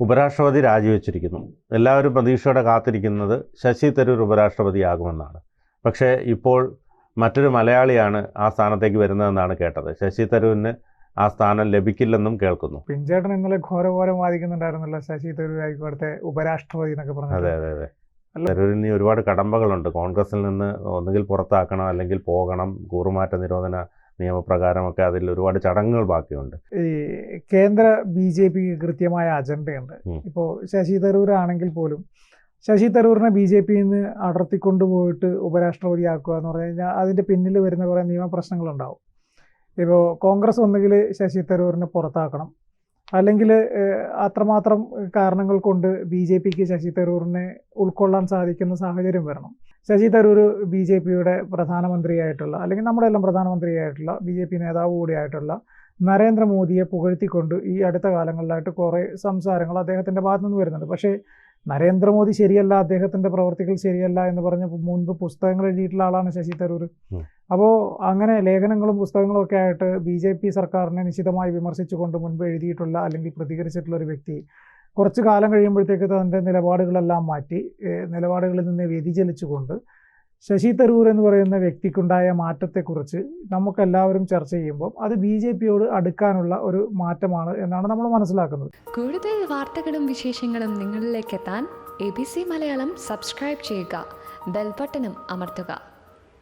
ഉപരാഷ്ട്രപതി രാജിവെച്ചിരിക്കുന്നു. എല്ലാവരും പ്രതീക്ഷയോടെ കാത്തിരിക്കുന്നത് ശശി തരൂർ ഉപരാഷ്ട്രപതിയാകുമെന്നാണ്. പക്ഷേ ഇപ്പോൾ മറ്റൊരു മലയാളിയാണ് ആ സ്ഥാനത്തേക്ക് വരുന്നതെന്നാണ് കേട്ടത്. ശശി തരൂരിന് ആ സ്ഥാനം ലഭിക്കില്ലെന്നും കേൾക്കുന്നു. പിഞ്ചേട്ടൻ ഇന്നലെ ഘോരഘോരം വാദിക്കുന്നുണ്ടായിരുന്നല്ലോ ശശി തരൂർ ആയിക്കോട്ടെ ഉപരാഷ്ട്രപതി എന്നൊക്കെ അതെ പറഞ്ഞു അതെ അതെ. അല്ല- തരൂരിന് ഒരുപാട് കടമ്പകളുണ്ട്. കോൺഗ്രസിൽ നിന്ന് ഒന്നുകിൽ പുറത്താക്കണം അല്ലെങ്കിൽ പോകണം. കൂറുമാറ്റ നിരോധന നിയമപ്രകാരമൊക്കെ അതിൽ ഒരുപാട് ചടങ്ങുകൾ ബാക്കിയുണ്ട്. ഈ കേന്ദ്ര ബി ജെ പിക്ക് കൃത്യമായ അജണ്ടയുണ്ട്. ഇപ്പോൾ ശശി തരൂർ ആണെങ്കിൽ പോലും ശശി തരൂറിനെ ബി ജെ പിയിൽ നിന്ന് ഉപരാഷ്ട്രപതി ആക്കുക എന്ന് പറഞ്ഞു കഴിഞ്ഞാൽ അതിന്റെ പിന്നിൽ വരുന്ന കുറേ നിയമപ്രശ്നങ്ങളുണ്ടാവും. ഇപ്പോൾ കോൺഗ്രസ് ഒന്നുകിൽ ശശി തരൂരിനെ പുറത്താക്കണം. അല്ലെങ്കിൽ അത്രമാത്രം കാരണങ്ങൾ കൊണ്ട് ബി ജെ പിക്ക് ശശി തരൂറിനെ ഉൾക്കൊള്ളാൻ സാധിക്കുന്ന സാഹചര്യം വരണം. ശശി തരൂർ ബി ജെ പിയുടെ പ്രധാനമന്ത്രിയായിട്ടുള്ള അല്ലെങ്കിൽ നമ്മുടെ എല്ലാം പ്രധാനമന്ത്രിയായിട്ടുള്ള ബി ജെ പി നേതാവ് കൂടിയായിട്ടുള്ള നരേന്ദ്രമോദിയെ പുകഴ്ത്തിക്കൊണ്ട് ഈ അടുത്ത കാലങ്ങളിലായിട്ട് കുറേ സംസാരങ്ങൾ അദ്ദേഹത്തിന്റെ ഭാഗത്തു നിന്ന് വരുന്നുണ്ട്. പക്ഷേ നരേന്ദ്രമോദി ശരിയല്ല അദ്ദേഹത്തിന്റെ പ്രവർത്തികൾ ശരിയല്ല എന്ന് പറഞ്ഞ് മുൻപ് പുസ്തകങ്ങൾ എഴുതിയിട്ടുള്ള ആളാണ് ശശി തരൂർ. അപ്പോൾ അങ്ങനെ ലേഖനങ്ങളും പുസ്തകങ്ങളും ഒക്കെ ആയിട്ട് ബി ജെ പി സർക്കാരിനെ നിശിതമായി വിമർശിച്ചുകൊണ്ട് മുൻപ് എഴുതിയിട്ടുള്ള അല്ലെങ്കിൽ പ്രതികരിച്ചിട്ടുള്ള ഒരു വ്യക്തി കുറച്ച് കാലം കഴിയുമ്പോഴത്തേക്ക് തന്റെ നിലപാടുകളെല്ലാം മാറ്റി നിലപാടുകളിൽ നിന്ന് വ്യതിചലിച്ചുകൊണ്ട് ശശി തരൂർ എന്ന് പറയുന്ന വ്യക്തിക്കുണ്ടായ മാറ്റത്തെക്കുറിച്ച് നമുക്കെല്ലാവരും ചർച്ച ചെയ്യുമ്പോൾ അത് ബി ജെ പിയോട് അടുക്കാനുള്ള ഒരു മാറ്റമാണ് എന്നാണ് നമ്മൾ മനസ്സിലാക്കുന്നത്. കൂടുതൽ വാർത്തകളും വിശേഷങ്ങളും നിങ്ങളിലേക്ക് എത്താൻ A B C Malayalam subscribe ചെയ്യുക ബെൽബട്ടനും അമർത്തുക.